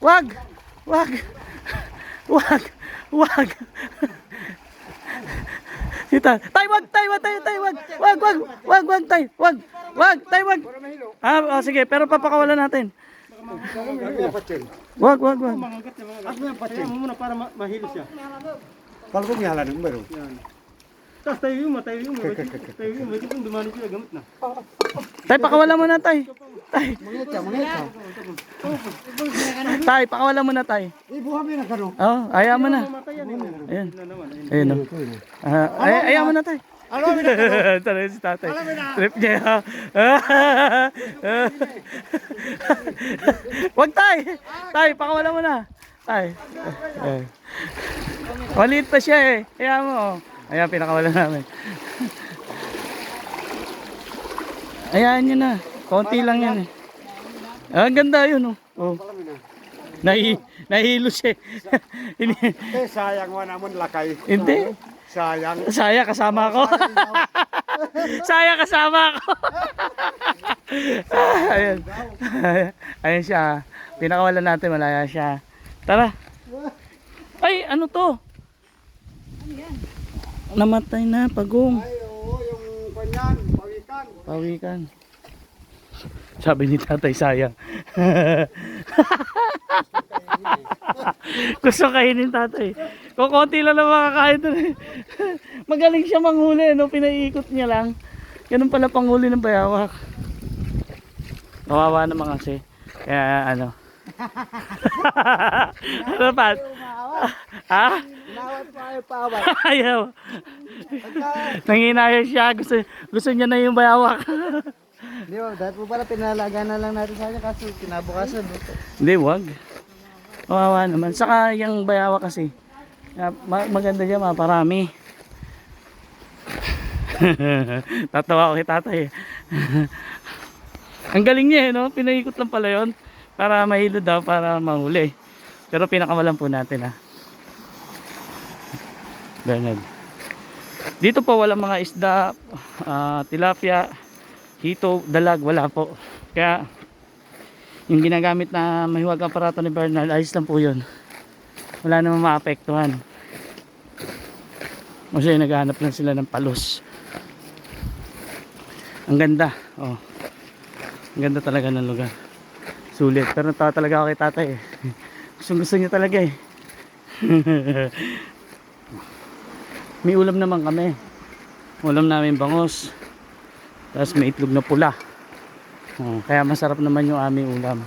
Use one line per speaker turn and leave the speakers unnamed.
Wag! Wag! Wag! Wag! Sita, tay, wag, tay, wag, tay, tay, wag, wag, wag, wag, wag, tay, wag, wag, tay, wag. Ah, oh, sige, pero papakawalan natin. Wag, wag, wag.
Mangagat niya, mangagat. Kaya mo muna para ma mahilo siya.
Kalau kung yalan ng baro.
Tapos tayo yung, tayo yung, tayo yung, may tipong dumani sila gamit na.
Tay, pakawalan mo na, tay. Tay,
Mangita, mangita.
tay, pakawalan mo na, tay.
Ibuha mo na kano.
Oh, ayaw mo na.
Eh.
Ayan.
Na. Ayun,
oh. Ah, ay, ayaw mo na, tay.
Alam mo na.
Tara si tatay. Trip niya. Wag tay. Tay, pakawala mo na. Tay. Eh. Maliit pa siya eh. Kaya mo. Ayan, pinakawala namin. Ayan nyo na. Konti lang yan eh. Ah, ang ganda yun oh. oh. Nahi, nahilo siya. eh. Ini-
Eh, sayang mo naman lakay.
Hindi.
Sayang.
Saya kasama ko. Saya kasama ko. Ayun. Ayun siya. Pinakawalan natin malaya siya. Tara. Ay, ano to? Namatay na pagong.
Ay, oo, yung kanyan, pawikan.
Pawikan. Sabi ni tatay sayang. Gusto kainin tatay. Kukunti lang na makakain eh. Magaling siya manghuli, no? Pinaiikot niya lang. Ganun pala panghuli ng bayawak. Kawawa naman kasi. Kaya ano. ano pa? Ha?
Nawat pa ay pawat.
Ayaw. Nanginaya siya. Gusto, gusto niya na yung bayawak.
Di ba, dahil po pala pinalaga na lang natin sa kanya kaso kinabukasan.
Hindi, wag. Kawawa naman. Saka yung bayawa kasi, ah, ma- maganda siya, maparami. Tatawa ko kay tatay. eh. Ang galing niya eh, no? Pinaikot lang pala yon para mahilo daw, para mahuli. Pero pinakawalan po natin, ha? Bernard. Dito po walang mga isda, ah, tilapia, hito, dalag, wala po. Kaya, yung ginagamit na mahiwag aparato ni Bernard, ayos lang po yun. Wala namang maapektuhan. Kasi naghahanap lang sila ng palos. Ang ganda. Oh. Ang ganda talaga ng lugar. Sulit. Pero natawa talaga ako kay tatay eh. Gusto gusto niya talaga eh. may ulam naman kami. Ulam namin bangos. Tapos may itlog na pula. Oh, kaya masarap naman yung aming ulam.